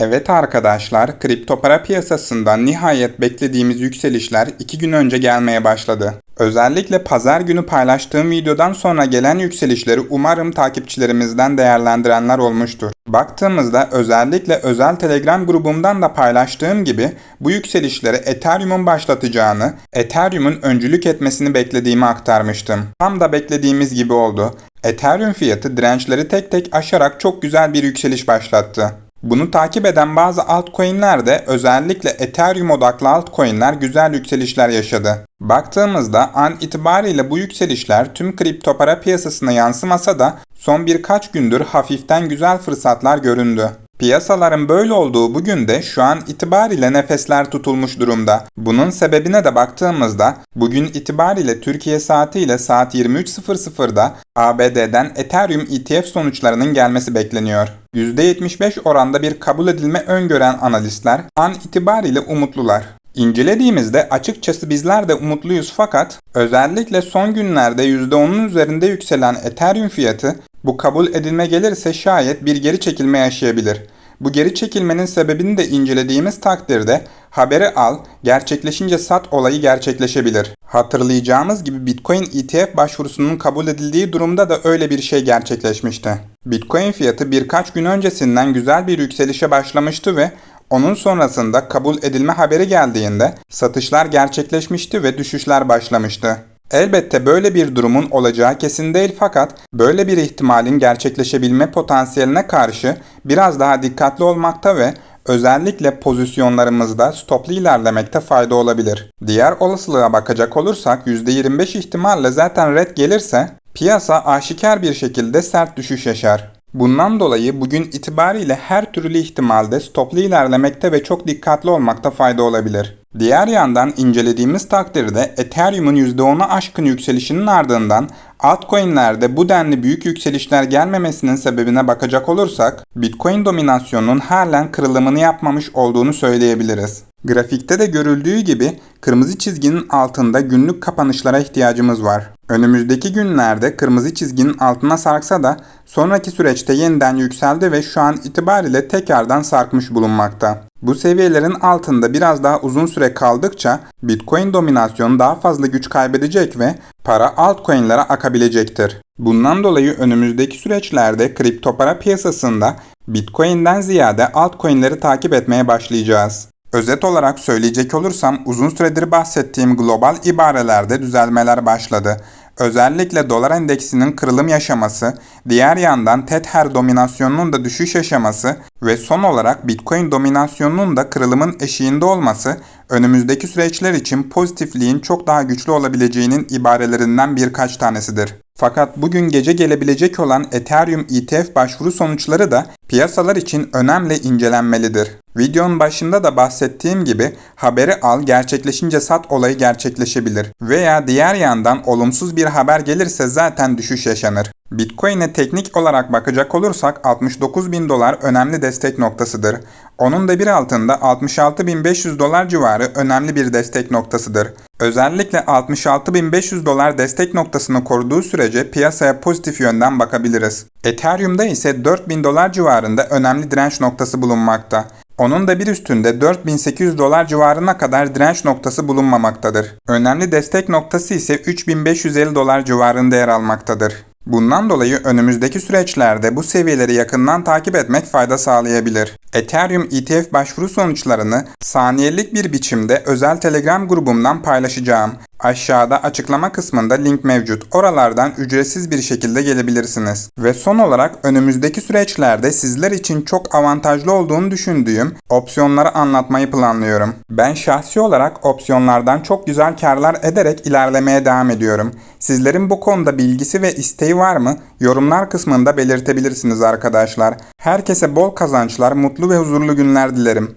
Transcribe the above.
Evet arkadaşlar, kripto para piyasasında nihayet beklediğimiz yükselişler 2 gün önce gelmeye başladı. Özellikle pazar günü paylaştığım videodan sonra gelen yükselişleri umarım takipçilerimizden değerlendirenler olmuştur. Baktığımızda özellikle özel Telegram grubumdan da paylaştığım gibi bu yükselişleri Ethereum'un başlatacağını, Ethereum'un öncülük etmesini beklediğimi aktarmıştım. Tam da beklediğimiz gibi oldu. Ethereum fiyatı dirençleri tek tek aşarak çok güzel bir yükseliş başlattı. Bunu takip eden bazı altcoin'ler de özellikle Ethereum odaklı altcoin'ler güzel yükselişler yaşadı. Baktığımızda an itibariyle bu yükselişler tüm kripto para piyasasına yansımasa da son birkaç gündür hafiften güzel fırsatlar göründü. Piyasaların böyle olduğu bugün de şu an itibariyle nefesler tutulmuş durumda. Bunun sebebine de baktığımızda bugün itibariyle Türkiye saatiyle saat 23.00'da ABD'den Ethereum ETF sonuçlarının gelmesi bekleniyor. %75 oranda bir kabul edilme öngören analistler an itibariyle umutlular. İncelediğimizde açıkçası bizler de umutluyuz fakat özellikle son günlerde %10'un üzerinde yükselen Ethereum fiyatı bu kabul edilme gelirse şayet bir geri çekilme yaşayabilir. Bu geri çekilmenin sebebini de incelediğimiz takdirde haberi al, gerçekleşince sat olayı gerçekleşebilir. Hatırlayacağımız gibi Bitcoin ETF başvurusunun kabul edildiği durumda da öyle bir şey gerçekleşmişti. Bitcoin fiyatı birkaç gün öncesinden güzel bir yükselişe başlamıştı ve onun sonrasında kabul edilme haberi geldiğinde satışlar gerçekleşmişti ve düşüşler başlamıştı. Elbette böyle bir durumun olacağı kesin değil fakat böyle bir ihtimalin gerçekleşebilme potansiyeline karşı biraz daha dikkatli olmakta ve özellikle pozisyonlarımızda stoplu ilerlemekte fayda olabilir. Diğer olasılığa bakacak olursak %25 ihtimalle zaten red gelirse piyasa aşikar bir şekilde sert düşüş yaşar. Bundan dolayı bugün itibariyle her türlü ihtimalde stoplu ilerlemekte ve çok dikkatli olmakta fayda olabilir. Diğer yandan incelediğimiz takdirde Ethereum'un %10'a aşkın yükselişinin ardından altcoin'lerde bu denli büyük yükselişler gelmemesinin sebebine bakacak olursak Bitcoin dominasyonunun halen kırılımını yapmamış olduğunu söyleyebiliriz. Grafikte de görüldüğü gibi kırmızı çizginin altında günlük kapanışlara ihtiyacımız var. Önümüzdeki günlerde kırmızı çizginin altına sarksa da sonraki süreçte yeniden yükseldi ve şu an itibariyle tekrardan sarkmış bulunmakta. Bu seviyelerin altında biraz daha uzun süre kaldıkça Bitcoin dominasyonu daha fazla güç kaybedecek ve para altcoin'lere akabilecektir. Bundan dolayı önümüzdeki süreçlerde kripto para piyasasında Bitcoin'den ziyade altcoin'leri takip etmeye başlayacağız. Özet olarak söyleyecek olursam uzun süredir bahsettiğim global ibarelerde düzelmeler başladı. Özellikle dolar endeksinin kırılım yaşaması, diğer yandan Tether dominasyonunun da düşüş yaşaması ve son olarak Bitcoin dominasyonunun da kırılımın eşiğinde olması önümüzdeki süreçler için pozitifliğin çok daha güçlü olabileceğinin ibarelerinden birkaç tanesidir. Fakat bugün gece gelebilecek olan Ethereum ETF başvuru sonuçları da piyasalar için önemli incelenmelidir. Videonun başında da bahsettiğim gibi haberi al gerçekleşince sat olayı gerçekleşebilir. Veya diğer yandan olumsuz bir haber gelirse zaten düşüş yaşanır. Bitcoin'e teknik olarak bakacak olursak 69 bin dolar önemli destek noktasıdır. Onun da bir altında 66.500 dolar civarı önemli bir destek noktasıdır. Özellikle 66.500 dolar destek noktasını koruduğu sürece piyasaya pozitif yönden bakabiliriz. Ethereum'da ise 4000 dolar civarında önemli direnç noktası bulunmakta. Onun da bir üstünde 4800 dolar civarına kadar direnç noktası bulunmamaktadır. Önemli destek noktası ise 3550 dolar civarında yer almaktadır. Bundan dolayı önümüzdeki süreçlerde bu seviyeleri yakından takip etmek fayda sağlayabilir. Ethereum ETF başvuru sonuçlarını saniyelik bir biçimde özel Telegram grubumdan paylaşacağım. Aşağıda açıklama kısmında link mevcut. Oralardan ücretsiz bir şekilde gelebilirsiniz. Ve son olarak önümüzdeki süreçlerde sizler için çok avantajlı olduğunu düşündüğüm opsiyonları anlatmayı planlıyorum. Ben şahsi olarak opsiyonlardan çok güzel karlar ederek ilerlemeye devam ediyorum. Sizlerin bu konuda bilgisi ve isteği var mı? Yorumlar kısmında belirtebilirsiniz arkadaşlar. Herkese bol kazançlar, mutlu ve huzurlu günler dilerim.